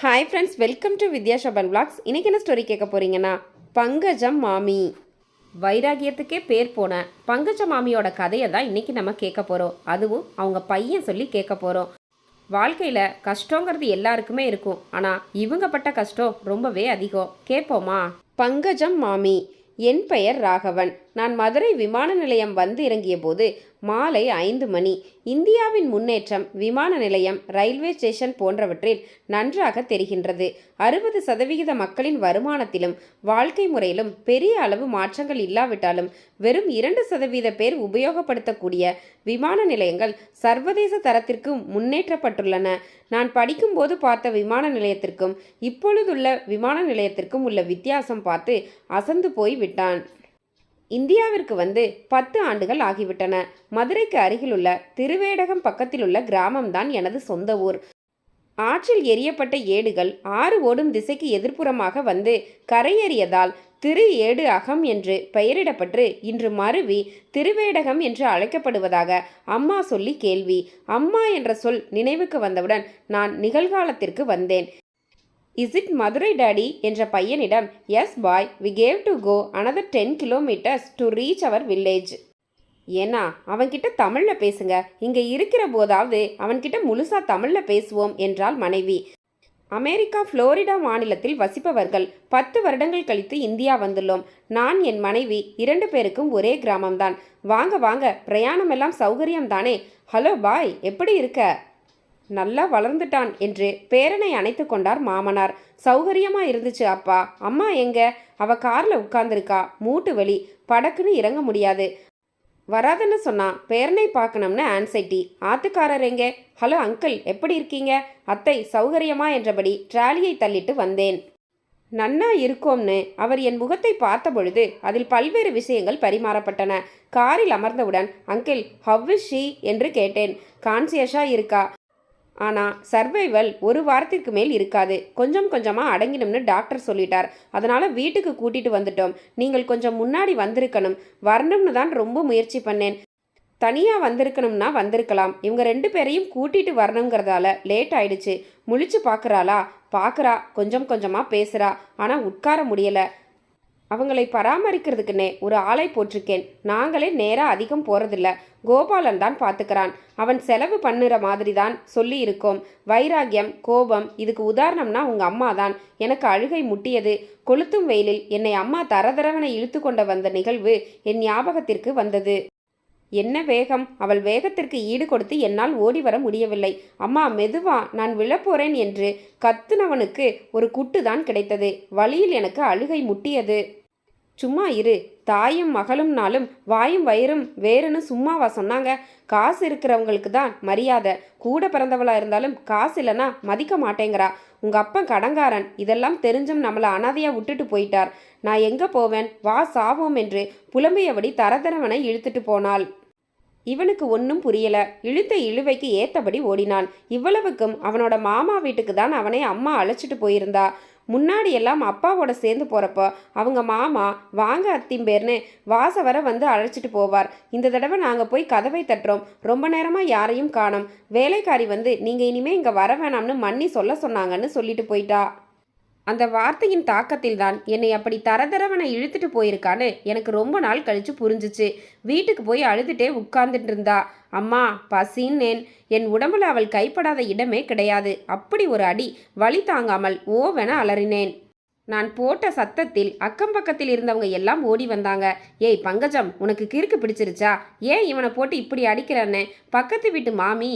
Hi friends welcome to Vidya Shaban blogs இன்றைக்கி என்ன story கேட்க போகிறீங்கன்னா பங்கஜம் மாமி. வைராகியத்துக்கே பேர் போன பங்கஜ மாமியோட கதையை தான் இன்றைக்கி நம்ம கேட்க போகிறோம் அதுவும் அவங்க பையன் சொல்லி கேட்க போகிறோம் வாழ்க்கையில் கஷ்டங்கிறது எல்லாருக்குமே இருக்கும். ஆனால் இவங்க பட்ட கஷ்டம் ரொம்பவே அதிகம். கேட்போமா? பங்கஜம் மாமி என் பெயர் ராகவன். நான் மதுரை விமான நிலையம் வந்து இறங்கிய போது மாலை ஐந்து மணி. இந்தியாவின் முன்னேற்றம் விமான நிலையம் ரயில்வே ஸ்டேஷன் போன்றவற்றில் நன்றாக தெரிகின்றது. அறுபது சதவிகித மக்களின் வருமானத்திலும் வாழ்க்கை முறையிலும் பெரிய அளவு மாற்றங்கள் இல்லாவிட்டாலும் வெறும் இரண்டு சதவீத பேர் உபயோகப்படுத்தக்கூடிய விமான நிலையங்கள் சர்வதேச தரத்திற்கு முன்னேற்றப்பட்டுள்ளன. நான் படிக்கும்போது பார்த்த விமான நிலையத்திற்கும் இப்பொழுதுள்ள விமான நிலையத்திற்கும் உள்ள வித்தியாசம் பார்த்து அசந்து போய் விட்டான் இந்தியாவிற்கு வந்து பத்து ஆண்டுகள் ஆகிவிட்டன. மதுரைக்கு அருகிலுள்ள திருவேடகம் பக்கத்திலுள்ள கிராமம்தான் எனது சொந்த ஊர். ஆற்றில் எரியப்பட்ட ஏடுகள் ஆறு ஓடும் திசைக்கு எதிர்ப்புறமாக வந்து கரையேறியதால் திரு ஏடு அகம் என்று பெயரிடப்பட்டு இன்று மருவி திருவேடகம் என்று அழைக்கப்படுவதாக அம்மா சொல்லி கேள்வி. அம்மா என்ற சொல் நினைவுக்கு வந்தவுடன் நான் நிகழ்காலத்திற்கு வந்தேன். இஸ் இட் மதுரை டாடி என்ற பையனிடம் yes boy we have to go another ten kilometres to reach our village ஏன்னா அவன்கிட்ட தமிழில் பேசுங்க. இங்கே இருக்கிற போதாவது அவன்கிட்ட முழுசா தமிழில் பேசுவோம் என்றாள் மனைவி. அமெரிக்கா புளோரிடா மாநிலத்தில் வசிப்பவர்கள் பத்து வருடங்கள் கழித்து இந்தியா வந்துள்ளோம். நான் என் மனைவி இரண்டு பேருக்கும் ஒரே கிராமம்தான். வாங்க வாங்க பிரயாணமெல்லாம் சௌகரியம் தானே ஹலோ பாய் எப்படி இருக்க? நல்லா வளர்ந்துட்டான் என்று பேரனை அணைத்து கொண்டார் மாமனார். சௌகரியமா இருந்துச்சு அப்பா. அம்மா எங்க? அவ கார்ல உட்கார்ந்துருக்கா. மூட்டு வலி. படக்குன்னு இறங்க முடியாது. வராதுன்னு சொன்னா பேரனை பார்க்கணும்னு ஆன்சைட்டி. ஆத்துக்காரர் எங்கே? ஹலோ அங்கிள் எப்படி இருக்கீங்க? அத்தை சௌகரியமா என்றபடி ட்ராலியை தள்ளிட்டு வந்தேன். நன்னா இருக்கோம்னு. அவர் என் முகத்தை பார்த்த பொழுது அதில் பல்வேறு விஷயங்கள் பரிமாறப்பட்டன. காரில் அமர்ந்தவுடன் அங்கிள் ஹவ் ஷீ என்று கேட்டேன். கான்சியஸாக இருக்கா? ஆனால் சர்வைவல் ஒரு வாரத்திற்கு மேல் இருக்காது. கொஞ்சம் கொஞ்சமாக அடங்கிடும்னு டாக்டர் சொல்லிட்டார். அதனால் வீட்டுக்கு கூட்டிட்டு வந்துட்டோம். நீங்கள் கொஞ்சம் முன்னாடி வந்திருக்கணும். வரணும்னு தான் ரொம்ப முயற்சி பண்ணேன். தனியாக வந்திருக்கணும்னா வந்திருக்கலாம். இவங்க ரெண்டு பேரையும் கூட்டிட்டு வரணுங்கிறதால லேட் ஆயிடுச்சு. முழிச்சு பார்க்குறாளா பார்க்குறா கொஞ்சம் கொஞ்சமாக பேசுகிறா ஆனால் உட்கார முடியலை. அவங்களை பராமரிக்கிறதுக்குன்னே ஒரு ஆளை போட்டிருக்கேன் நாங்களே நேராக அதிகம் போகிறதில்ல கோபாலன் தான் பார்த்துக்கிறான். அவன் செலவு பண்ணுற மாதிரி தான் சொல்லி இருக்கோம் வைராகியம் கோபம் இதுக்கு உதாரணம்னா உங்கள் அம்மா தான். எனக்கு அழுகை முட்டியது. கொளுத்தும் வெயிலில் என்னை அம்மா தரதரவனை இழுத்து கொண்டு வந்த நிகழ்வு என் ஞாபகத்திற்கு வந்தது. என்ன வேகம்? அவள் வேகத்திற்கு ஈடு கொடுத்து என்னால் ஓடி வர முடியவில்லை. அம்மா மெதுவா நான் விழப்போறேன் என்று கத்துனவனுக்கு ஒரு குட்டு தான் கிடைத்தது. வழியில் எனக்கு அழுகை முட்டியது. சும்மா இரு. தாயும் மகளும்னாலும் வாயும் வயிறும் வேறுன்னு சும்மாவா சொன்னாங்க. காசு இருக்கிறவங்களுக்கு தான் மரியாதை. கூட பிறந்தவளா இருந்தாலும் காசு இல்லைன்னா மதிக்க மாட்டேங்கிறா. உங்க அப்பன் கடங்காரன். இதெல்லாம் தெரிஞ்சும் நம்மளை அனாதையா விட்டுட்டு போயிட்டார். நான் எங்க போவேன்? வா சாவோம் என்று புலம்பியபடி தரதரவனை இழுத்துட்டு போனாள். இவனுக்கு ஒன்றும் புரியல. இழுத்த இழுவைக்கு ஏத்தபடி ஓடினான். இவ்வளவுக்கும் அவனோட மாமா வீட்டுக்கு தான் அவனை அம்மா அழைச்சிட்டு போயிருந்தா. முன்னாடி எல்லாம் அப்பாவோட சேர்ந்து போகிறப்போ அவங்க மாமா வாங்க அத்திம்பேர்னு வாச வர வந்து அழைச்சிட்டு போவார். இந்த தடவை நாங்கள் போய் கதவை தட்டுறோம். ரொம்ப நேரமாக யாரையும் காணோம். வேலைக்காரி வந்து நீங்கள் இனிமேல் இங்கே வர வேணாம்னு மன்னி சொல்ல சொன்னாங்கன்னு சொல்லிட்டு போயிட்டா. அந்த வார்த்தையின் தாக்கத்தில் தான் என்னை அப்படி தரதரவனை இழுத்துட்டு போயிருக்கான்னு எனக்கு ரொம்ப நாள் கழிச்சு புரிஞ்சுச்சு. வீட்டுக்கு போய் அழுதுட்டே உட்கார்ந்துட்டு இருந்தா அம்மா பசின்னேன். என் உடம்புல அவள் கைப்படாத இடமே கிடையாது. அப்படி ஒரு அடி வழி தாங்காமல் ஓவென அலறினேன். நான் போட்ட சத்தத்தில் அக்கம் பக்கத்தில் இருந்தவங்க எல்லாம் ஓடி வந்தாங்க. ஏய் பங்கஜம் உனக்கு கிறுக்கு பிடிச்சிருச்சா? ஏன் இவனை போட்டு இப்படி அடிக்கிறன்னு? பக்கத்து வீட்டு மாமி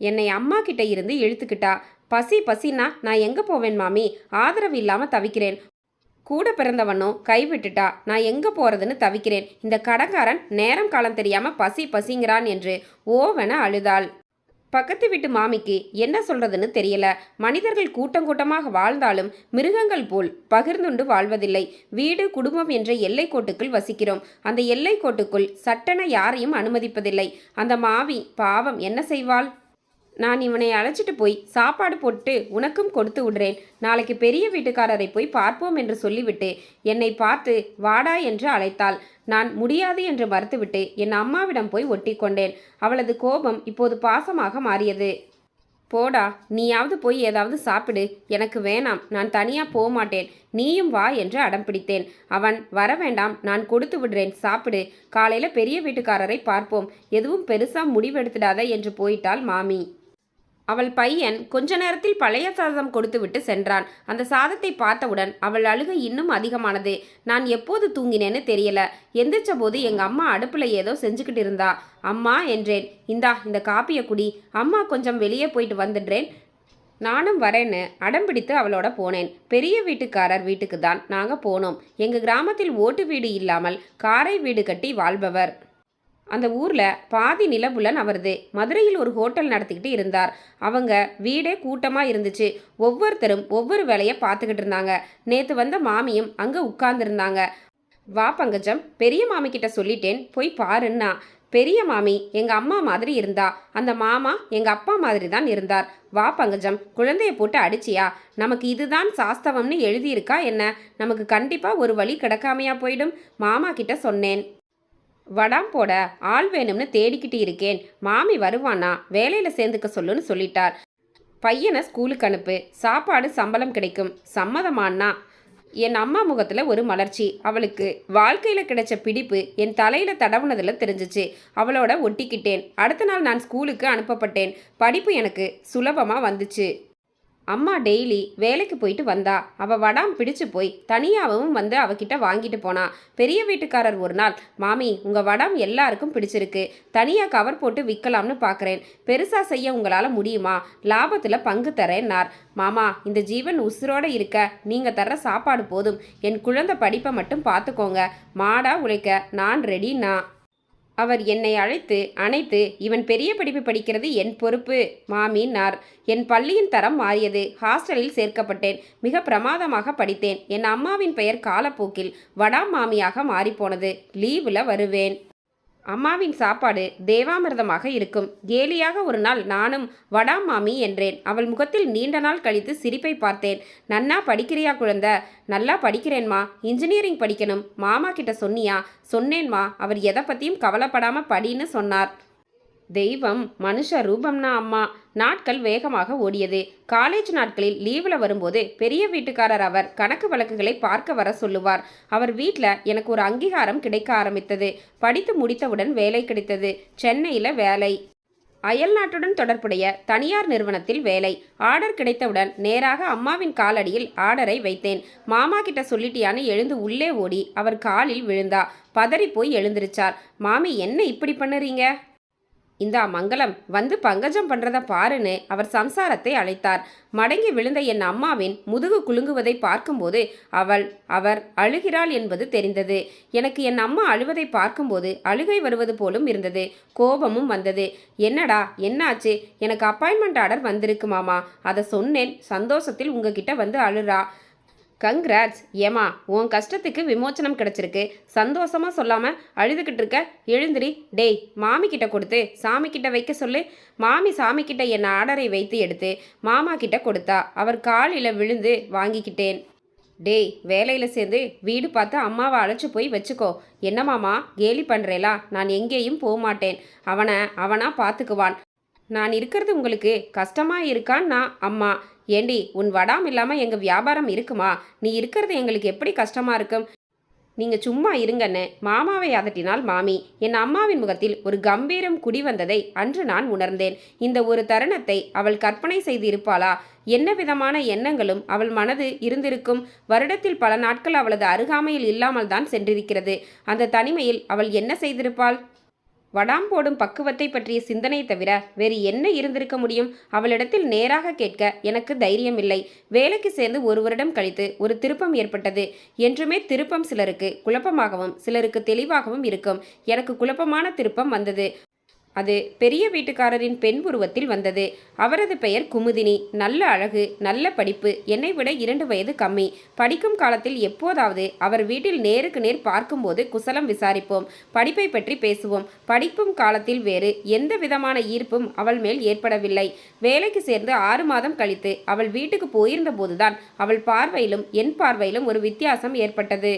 என்னை அம்மா கிட்ட இருந்து இழுத்துக்கிட்டா. பசி பசினா நான் எங்கே போவேன் மாமி? ஆதரவு இல்லாமல் தவிக்கிறேன். கூட பிறந்தவனும் கைவிட்டுட்டா நான் எங்கே போகிறதுன்னு தவிக்கிறேன். இந்த கடங்காரன் நேரம் காலம் தெரியாமல் பசி பசிங்கிறான் என்று ஓவென அழுதாள். பக்கத்து வீட்டு மாமிக்கு என்ன சொல்றதுன்னு தெரியல. மனிதர்கள் கூட்டம் கூட்டமாக வாழ்ந்தாலும் மிருகங்கள் போல் பகிர்ந்துண்டு வாழ்வதில்லை. வீடு குடும்பம் என்ற எல்லை கோட்டுக்குள் வசிக்கிறோம். அந்த எல்லைக்கோட்டுக்குள் சட்டென யாரையும் அனுமதிப்பதில்லை. அந்த மாவி பாவம் என்ன செய்வாள்? நான் இவனை அழைச்சிட்டு போய் சாப்பாடு போட்டு உனக்கும் கொடுத்து விடுறேன். நாளைக்கு பெரிய வீட்டுக்காரரை போய் பார்ப்போம் என்று சொல்லிவிட்டு என்னை பார்த்து வாடா என்று அழைத்தாள். நான் முடியாது என்று மறுத்துவிட்டு என் அம்மாவிடம் போய் ஒட்டி கொண்டேன். அவளது கோபம் இப்போது பாசமாக மாறியது. போடா நீயாவது போய் ஏதாவது சாப்பிடு. எனக்கு வேணாம் நான் தனியாக போக மாட்டேன் நீயும் வா என்று அடம் பிடித்தேன். அவன் வர வேண்டாம் நான் கொடுத்து விடுறேன் சாப்பிடு. காலையில் பெரிய வீட்டுக்காரரை பார்ப்போம். எதுவும் பெருசாக முடிவெடுத்துடாத என்று போயிட்டாள் மாமி. அவள் பையன் கொஞ்ச நேரத்தில் பழைய சாதம் கொடுத்துவிட்டு சென்றான். அந்த சாதத்தை பார்த்தவுடன் அவள் அழுகை இன்னும் அதிகமானது. நான் எப்போது தூங்கினேன்னு தெரியல. எந்திரிச்ச போது எங்க அம்மா அடுப்புல ஏதோ செஞ்சுக்கிட்டு இருந்தா. அம்மா என்றேன். இந்தா இந்த காப்பியை குடி. அம்மா கொஞ்சம் வெளியே போயிட்டு வந்துடுறேன். நானும் வரேன்னு அடம் பிடித்து அவளோட போனேன். பெரிய வீட்டுக்காரர் வீட்டுக்கு தான் நாங்கள் போனோம். எங்கள் கிராமத்தில் ஓட்டு வீடு இல்லாமல் காரை வீடு கட்டி வாழ்பவர். அந்த ஊரில் பாதி நிலபுலன் அவரது. மதுரையில் ஒரு ஹோட்டல் நடத்திக்கிட்டு இருந்தார். அவங்க வீடே கூட்டமாக இருந்துச்சு. ஒவ்வொருத்தரும் ஒவ்வொரு வேலையை பார்த்துக்கிட்டு இருந்தாங்க. நேற்று வந்த மாமியும் அங்கே உட்கார்ந்துருந்தாங்க. வா பங்கஜம். பெரிய மாமிக்கிட்ட சொல்லிட்டேன். போய் பாருன்னா. பெரிய மாமி எங்கள் அம்மா மாதிரி இருந்தா. அந்த மாமா எங்கள் அப்பா மாதிரி தான் இருந்தார். வா பங்கஜம். குழந்தைய போட்டு அடிச்சியா? நமக்கு இதுதான் சாஸ்தவம்னு எழுதியிருக்கா என்ன? நமக்கு கண்டிப்பாக ஒரு வழி கிடக்காமையா போயிடும். மாமா கிட்ட சொன்னேன். வடாம் போட ஆள் வேணும்னு தேடிக்கிட்டு இருக்கேன். மாமி வருவானா? வேலையில் சேர்ந்துக்க சொல்லுன்னு சொல்லிட்டார். பையனை ஸ்கூலுக்கு அனுப்பு. சாப்பாடு சம்பளம் கிடைக்கும். சம்மதமானா என் அம்மா முகத்தில் ஒரு மலர்ச்சி. அவளுக்கு வாழ்க்கையில் கிடைச்ச பிடிப்பு என் தலையில் தடவுனதில் தெரிஞ்சிச்சு. அவளோட ஒட்டிக்கிட்டேன். அடுத்த நாள் நான் ஸ்கூலுக்கு அனுப்பப்பட்டேன். படிப்பு எனக்கு சுலபமாக வந்துச்சு. அம்மா டெய்லி வேலைக்கு போயிட்டு வந்தா. அவள் வடாம் பிடிச்சு போய் தனியாகவும் வந்து அவகிட்ட வாங்கிட்டு போனா. பெரிய வீட்டுக்காரர் ஒரு நாள் மாமி உங்கள் வடாம் எல்லாருக்கும் பிடிச்சிருக்கு. தனியாக கவர் போட்டு விற்கலாம்னு பார்க்குறேன் பெருசாக செய்ய உங்களால் முடியுமா? லாபத்தில் பங்கு தரேன்னார். மாமா இந்த ஜீவன் உசுரோடு இருக்க. நீங்கள் தர்ற சாப்பாடு போதும். என் குழந்தை படிப்பை மட்டும் பார்த்துக்கோங்க மாடா உழைக்க. நான் ரெடினா அவர் என்னை அழைத்து அணைத்து இவன் பெரிய படிப்பு படிக்கிறது என் பொறுப்பு மாமினார் என் பள்ளியின் தரம் மாறியது. ஹாஸ்டலில் சேர்க்கப்பட்டேன். மிக பிரமாதமாக படித்தேன். என் அம்மாவின் பெயர் காலப்போக்கில் வடா மாமியாக மாறிப்போனது. லீவில் வருவேன். அம்மாவின் சாப்பாடு தேவாமிர்தமாக இருக்கும். கேலியாக ஒரு நாள் நானும் வடா மாமி என்றேன். அவள் முகத்தில் நீண்ட நாள் கழித்து சிரிப்பை பார்த்தேன். நன்னா படிக்கிறியா குழந்த? நல்லா படிக்கிறேன்மா. இன்ஜினியரிங் படிக்கணும். மாமா கிட்ட சொன்னியா? சொன்னேன்மா. அவர் எதை பற்றியும் கவலைப்படாமல் படின்னு சொன்னார். தெய்வம் மனுஷ ரூபம்னா அம்மா. நாட்கள் வேகமாக ஓடியது. காலேஜ் நாட்களில் லீவில் வரும்போது பெரிய வீட்டுக்காரர் அவர் கணக்கு வழக்குகளை பார்க்க வர சொல்லுவார். அவர் வீட்டில் எனக்கு ஒரு அங்கீகாரம் கிடைக்க ஆரம்பித்தது. படித்து முடித்தவுடன் வேலை கிடைத்தது. சென்னையில் வேலை. அயல் நாட்டுடன் தொடர்புடைய தனியார் நிறுவனத்தில் வேலை. ஆர்டர் கிடைத்தவுடன் நேராக அம்மாவின் காலடியில் ஆர்டரை வைத்தேன். மாமா கிட்ட சொல்லிட்டியான்னு எழுந்து உள்ளே ஓடி அவர் காலில் விழுந்தா. பதறி போய் எழுந்திருச்சார். மாமி என்ன இப்படி பண்ணுறீங்க? இந்தா மங்களம். வந்து பங்கஜம் பண்றத பாருன்னு அவர் சம்சாரத்தை அழைத்தார். மடங்கி விழுந்த என் அம்மாவின் முதுகு குலுங்குவதை பார்க்கும்போது அவள் அவர் அழுகிறாள் என்பது தெரிந்தது. எனக்கு என் அம்மா அழுவதை பார்க்கும்போது அழுகை வருவது போலும் இருந்தது. கோபமும் வந்தது. என்னடா என்னாச்சு? எனக்கு அப்பாயின்மெண்ட் ஆர்டர் வந்திருக்கு மாமா. அதை சொன்னேன். சந்தோஷத்தில் உங்ககிட்ட வந்து அழுறா. கங்க்ராட்ஸ் ஏமா உன் கஷ்டத்துக்கு விமோச்சனம் கிடைச்சிருக்கு. சந்தோஷமா சொல்லாம அழுதுகிட்டு இருக்க. எழுந்திரி. டேய் மாமி கிட்ட கொடுத்து சாமி கிட்ட வைக்க சொல்லு. மாமி சாமி கிட்ட என் ஆர்டரை வைத்து எடுத்து மாமா கிட்ட கொடுத்தா அவர் காலில் விழுந்து வாங்கிக்கிட்டேன். டேய் வேலையில் சேர்ந்து வீடு பார்த்து அம்மாவை அழைச்சி போய் வச்சுக்கோ. என்ன மாமா கேலி பண்ணுறேலா நான் எங்கேயும் போக மாட்டேன். அவனை அவனா பார்த்துக்குவான். நான் இருக்கிறது உங்களுக்கு கஷ்டமாக இருக்கான்னா அம்மா. ஏண்டி உன் வடாம் இல்லாமல் எங்கள் வியாபாரம் இருக்குமா? நீ இருக்கிறது எங்களுக்கு எப்படி கஷ்டமாக இருக்கும்? நீங்கள் சும்மா இருங்கன்னு மாமாவை அதட்டினால் மாமி. என் அம்மாவின் முகத்தில் ஒரு கம்பீரம் குடிவந்ததை அன்று நான் உணர்ந்தேன். இந்த ஒரு தருணத்தை அவள் கற்பனை செய்து இருப்பாளா என்ன விதமான எண்ணங்களும் அவள் மனது இருந்திருக்கும்? வருடத்தில் பல நாட்கள் அவளது அருகாமையில் இல்லாமல் தான் சென்றிருக்கிறது. அந்த தனிமையில் அவள் என்ன செய்திருப்பாள்? வடாம் போடும் பக்குவத்தை பற்றிய சிந்தனை தவிர வேறு என்ன இருந்திருக்க முடியும்? அவளிடத்தில் நேராக கேட்க எனக்கு தைரியம் இல்லை வேலைக்கு சேர்ந்து ஒரு வருடம் கழித்து ஒரு திருப்பம் ஏற்பட்டது. என்றுமே திருப்பம் சிலருக்கு குழப்பமாகவும் சிலருக்கு தெளிவாகவும் இருக்கும். எனக்கு குழப்பமான திருப்பம் வந்தது. அது பெரிய வீட்டுக்காரரின் பெண் உருவத்தில் வந்தது. அவரது பெயர் குமுதினி. நல்ல அழகு நல்ல படிப்பு என்னை விட இரண்டு வயது கம்மி. படிக்கும் காலத்தில் எப்போதாவது அவர் வீட்டில் நேருக்கு நேர் பார்க்கும்போது குசலம் விசாரிப்போம். படிப்பை பற்றி பேசுவோம். படிப்பும் காலத்தில் வேறு. எந்த விதமான ஈர்ப்பும் அவள் மேல் ஏற்படவில்லை. வேலைக்கு சேர்ந்து ஆறு மாதம் கழித்து அவள் வீட்டுக்கு போயிருந்த போதுதான் அவள் பார்வையிலும் என் பார்வையிலும் ஒரு வித்தியாசம் ஏற்பட்டது.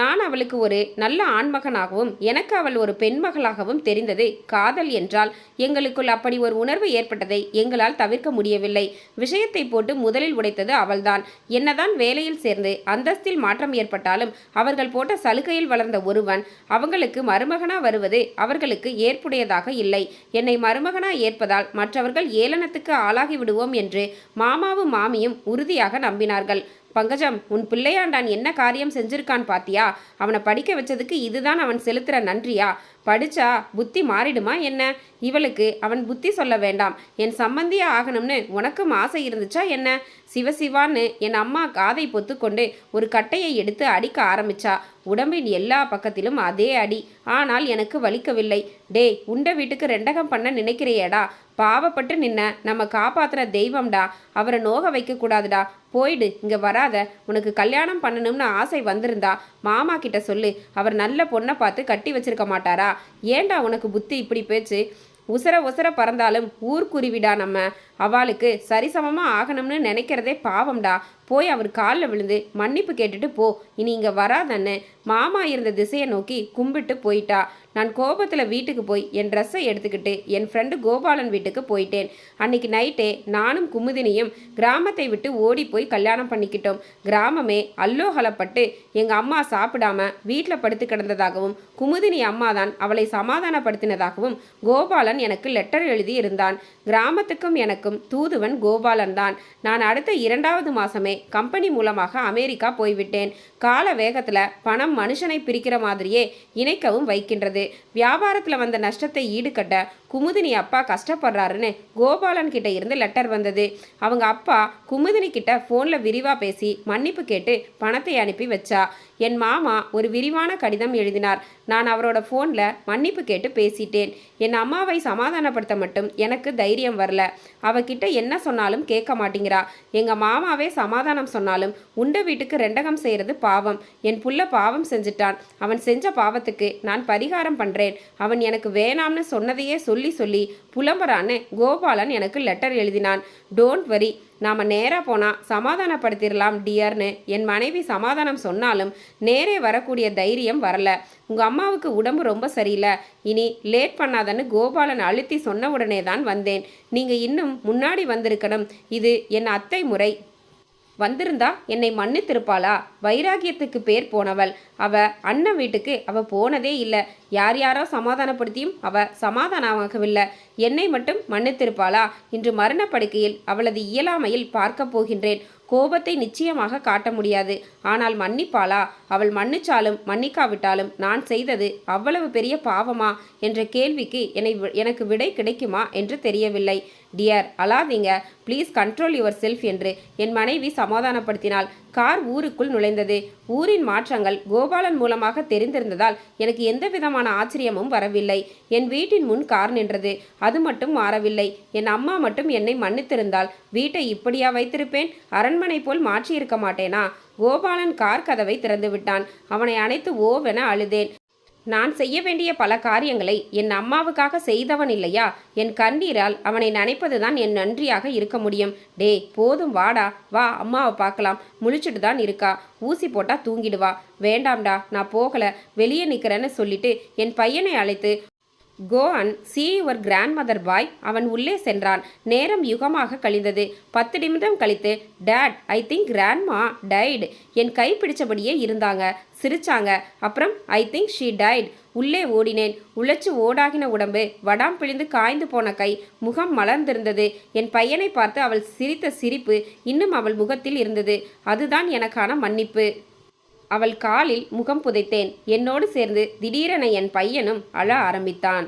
நான் அவளுக்கு ஒரு நல்ல ஆண்மகனாகவும் எனக்கு அவள் ஒரு பெண்மகளாகவும் தெரிந்தது காதல் என்றால் எங்களுக்குள் அப்படி ஒரு உணர்வு ஏற்பட்டதை எங்களால் தவிர்க்க முடியவில்லை. விஷயத்தை போட்டு முதலில் உடைத்தது அவள்தான். என்னதான் வேலையில் சேர்ந்து அந்தஸ்தில் மாற்றம் ஏற்பட்டாலும் அவர்கள் போட்ட சலுகையில் வளர்ந்த ஒருவன் அவங்களுக்கு மருமகனா வருவது அவர்களுக்கு ஏற்புடையதாக இல்லை. என்னை மருமகனா ஏற்பதால் மற்றவர்கள் ஏளனத்துக்கு ஆளாகி விடுவோம் என்று மாமாவும் மாமியும் உறுதியாக நம்பினார்கள். பங்கஜம் உன் பிள்ளையாண்டான் என்ன காரியம் செஞ்சிருக்கான் பாத்தியா? அவனை படிக்க வச்சதுக்கு இதுதான் அவன் செலுத்துற நன்றியா? படிச்சா புத்தி மாறிடுமா என்ன? இவளுக்கு அவன் புத்தி சொல்ல வேண்டாம். என் சம்பந்தியா ஆகணும்னு உனக்கும் ஆசை இருந்துச்சா என்ன? சிவசிவான்னு என் அம்மா காதை பொத்துக்கொண்டு ஒரு கட்டையை எடுத்து அடிக்க ஆரம்பிச்சா. உடம்பின் எல்லா பக்கத்திலும் அதே அடி. ஆனால் எனக்கு வலிக்கவில்லை. டே உண்ட வீட்டுக்கு ரெண்டகம் பண்ண நினைக்கிறியேடா? பாவப்பட்டு நின்ன நம்ம காப்பாத்துற தெய்வம்டா அவரை நோக வைக்க கூடாதுடா. போயிடு இங்க வராத. உனக்கு கல்யாணம் பண்ணணும்னு ஆசை வந்திருந்தா மாமா கிட்ட சொல்லு. அவர் நல்ல பொண்ணை பார்த்து கட்டி வச்சிருக்க மாட்டாரா? ஏன்டா உனக்கு புத்தி இப்படி பேச்சு? உசர உசர பறந்தாலும் ஊர்க்குருவிடா நம்ம. அவளுக்கு சரிசமமாக ஆகணும்னு நினைக்கிறதே பாவம்டா. போய் அவர் காலில் விழுந்து மன்னிப்பு கேட்டுட்டு போ. இனி இங்கே வராதன்னு மாமா இருந்த திசையை நோக்கி கும்பிட்டு போயிட்டா. நான் கோபத்தில் வீட்டுக்கு போய் என் ட்ரெஸ்ஸை எடுத்துக்கிட்டு என் ஃப்ரெண்டு கோபாலன் வீட்டுக்கு போயிட்டேன். அன்னைக்கு நைட்டே நானும் குமுதினியும் கிராமத்தை விட்டு ஓடி போய் கல்யாணம் பண்ணிக்கிட்டோம். கிராமமே அல்லோகலப்பட்டு எங்கள் அம்மா சாப்பிடாம வீட்டில் படுத்து கிடந்ததாகவும் குமுதினி அம்மா தான் அவளை சமாதானப்படுத்தினதாகவும் கோபாலன் எனக்கு லெட்டர் எழுதி இருந்தான். கிராமத்துக்கும் எனக்கும் தூதுவன் கோபாலன் தான் நான் அடுத்த இரண்டாவது மாசமே கம்பெனி மூலமாக அமெரிக்கா போய்விட்டேன். கால வேகத்தில் பணம் மனுஷனை பிரிக்கிற மாதிரியே இணைக்கவும் வைக்கின்றது. வியாபாரத்தில் வந்த நஷ்டத்தை ஈடுகட்ட குமுதினி அப்பா கஷ்டப்படுறாருன்னு கோபாலன் கிட்ட இருந்து லெட்டர் வந்தது. அவங்க அப்பா குமுதினி கிட்ட ஃபோனில் விரிவாக பேசி மன்னிப்பு கேட்டு பணத்தை அனுப்பி வச்சா. என் மாமா ஒரு விரிவான கடிதம் எழுதினார். நான் அவரோட ஃபோனில் மன்னிப்பு கேட்டு பேசிட்டேன். என் அம்மாவை சமாதானப்படுத்த மட்டும் எனக்கு தைரியம் வரல. அவகிட்ட என்ன சொன்னாலும் கேட்க மாட்டேங்கிறா. எங்கள் மாமாவே சமாதானம் சொன்னாலும் உண்ட வீட்டுக்கு ரெண்டகம் செய்கிறது பாவம். என் புள்ள பாவம் செஞ்சுட்டான். அவன் செஞ்ச பாவத்துக்கு நான் பரிகாரம் பண்ணுறேன் அவன் எனக்கு வேணாம்னு சொன்னதையே சொல்லி சொல்லி புலம்புறான்னு கோபாலன் எனக்கு லெட்டர் எழுதினான். டோன்ட் வரி நாம் நேராக போனால் சமாதானப்படுத்திடலாம் டியர்னு. என் மனைவி சமாதானம் சொன்னாலும் நேரே வரக்கூடிய தைரியம் வரல. உங்கள் அம்மாவுக்கு உடம்பு ரொம்ப சரியில்லை. இனி லேட் பண்ணாதன்னு கோபாலன் அழுத்தி சொன்ன உடனே தான் வந்தேன். நீங்கள் இன்னும் முன்னாடி வந்திருக்கணும். இது என் அத்தை முறை வந்திருந்தா என்னை மன்னித்திருப்பாளா? வைராகியத்துக்கு பேர் போனவள். அவ அண்ணன் வீட்டுக்கு அவ போனதே இல்லை. யார் யாரோ சமாதானப்படுத்தியும் அவ சமாதானமாகவில்லை. என்னை மட்டும் மன்னித்திருப்பாளா? இன்று மரணப்படுக்கையில் அவளது இயலாமையில் பார்க்கப் போகின்றேன். கோபத்தை நிச்சயமாக காட்ட முடியாது. ஆனால் மன்னிப்பாளா? அவள் மன்னிச்சாலும் மன்னிக்காவிட்டாலும் நான் செய்தது அவ்வளவு பெரிய பாவமா? என்ற கேள்விக்கு என்னை வி- எனக்கு விடை கிடைக்குமா? என்று தெரியவில்லை. டியர் அழாதீங்க. ப்ளீஸ் கண்ட்ரோல் யுவர் செல்ஃப் என்று என் மனைவி சமாதானப்படுத்தினாள். கார் ஊருக்குள் நுழைந்தது. ஊரின் மாற்றங்கள் கோபாலன் மூலமாக தெரிந்திருந்ததால் எனக்கு எந்த விதமான ஆச்சரியமும் வரவில்லை. என் வீட்டின் முன் கார் நின்றது. அது மட்டும் மாறவில்லை. என் அம்மா மட்டும் என்னை மன்னித்திருந்தால் வீட்டை இப்படியா வைத்திருப்பேன்? அரண்மனை போல் மாற்றியிருக்க மாட்டேனா? கோபாலன் கார் கதவை திறந்துவிட்டான். அவனை அணைத்து ஓவென அழுதேன். நான் செய்ய வேண்டிய பல காரியங்களை என் அம்மாவுக்காக செய்தவன் இல்லையா? என் கண்ணீரால் அவனை நினைப்பதுதான் என் நன்றியாக இருக்க முடியும். டேய் போதும் வாடா. வா அம்மாவை பார்க்கலாம். முழிச்சிட்டு தான் இருக்கா. ஊசி போட்டா தூங்கிடுவா. வேண்டாம்டா நான் போகல. வெளியே நிற்கிறேன்னு சொல்லிட்டு என் பையனை அழைத்து go and see your grandmother boy அவன் உள்ளே சென்றான். நேரம் யுகமாக கழிந்தது. பத்து நிமிடம் கழித்து dad I think grandma died என் கை பிடிச்சபடியே இருந்தாங்க. சிரிச்சாங்க. அப்புறம் ஐ திங்க் ஷீ டைட் உள்ளே ஓடினேன். உழைச்சு ஓடாகின உடம்பு வடாம் பிழிந்து காய்ந்து போன கை முகம் மலர்ந்திருந்தது. என் பையனை பார்த்து அவள் சிரித்த சிரிப்பு இன்னும் அவள் முகத்தில் இருந்தது. அதுதான் எனக்கான மன்னிப்பு. அவள் காலில் முகம் புதைத்தேன். என்னோடு சேர்ந்து திடீரென என் பையனும் அழ ஆரம்பித்தான்.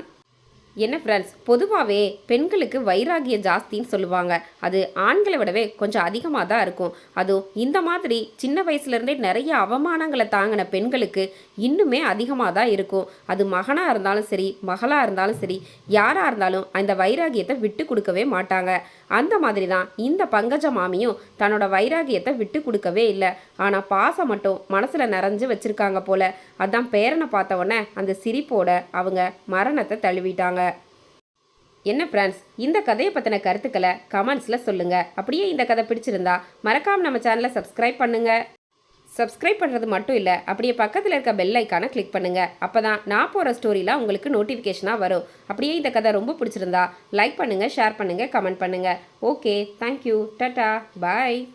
என்ன ஃப்ரெண்ட்ஸ் பொதுவாகவே பெண்களுக்கு வைராகியம் ஜாஸ்தின்னு சொல்லுவாங்க. அது ஆண்களை விடவே கொஞ்சம் அதிகமாக தான் இருக்கும். அதுவும் இந்த மாதிரி சின்ன வயசுலேருந்தே நிறைய அவமானங்களை தாங்கின பெண்களுக்கு இன்னுமே அதிகமாக தான் இருக்கும். அது மகனாக இருந்தாலும் சரி மகளாக இருந்தாலும் சரி யாராக இருந்தாலும் அந்த வைராகியத்தை விட்டு கொடுக்கவே மாட்டாங்க. அந்த மாதிரி தான் இந்த பங்கஜ மாமியும் தன்னோட வைராகியத்தை விட்டு கொடுக்கவே இல்லை. ஆனால் பாசம் மட்டும் மனசில் நிறைஞ்சு வச்சுருக்காங்க போல. அதான் பேரனை பார்த்த உடனே அந்த சிரிப்போட அவங்க மரணத்தை தழுவிட்டாங்க. என்ன ஃப்ரெண்ட்ஸ் இந்த கதையை பற்றின கருத்துக்களை கமெண்ட்ஸில் சொல்லுங்கள் அப்படியே இந்த கதை பிடிச்சிருந்தா மறக்காமல் நம்ம சேனலை சப்ஸ்கிரைப் பண்ணுங்கள் சப்ஸ்கிரைப் பண்ணுறது மட்டும் இல்லை அப்படியே பக்கத்தில் இருக்க பெல் ஐக்கானை கிளிக் பண்ணுங்கள் அப்போ தான் நான் போகிற ஸ்டோரிலாம் உங்களுக்கு நோட்டிஃபிகேஷனாக வரும். அப்படியே இந்த கதை ரொம்ப பிடிச்சிருந்தா லைக் பண்ணுங்கள் ஷேர் பண்ணுங்கள் கமெண்ட் பண்ணுங்கள் ஓகே தேங்க்யூ டட்டா பாய்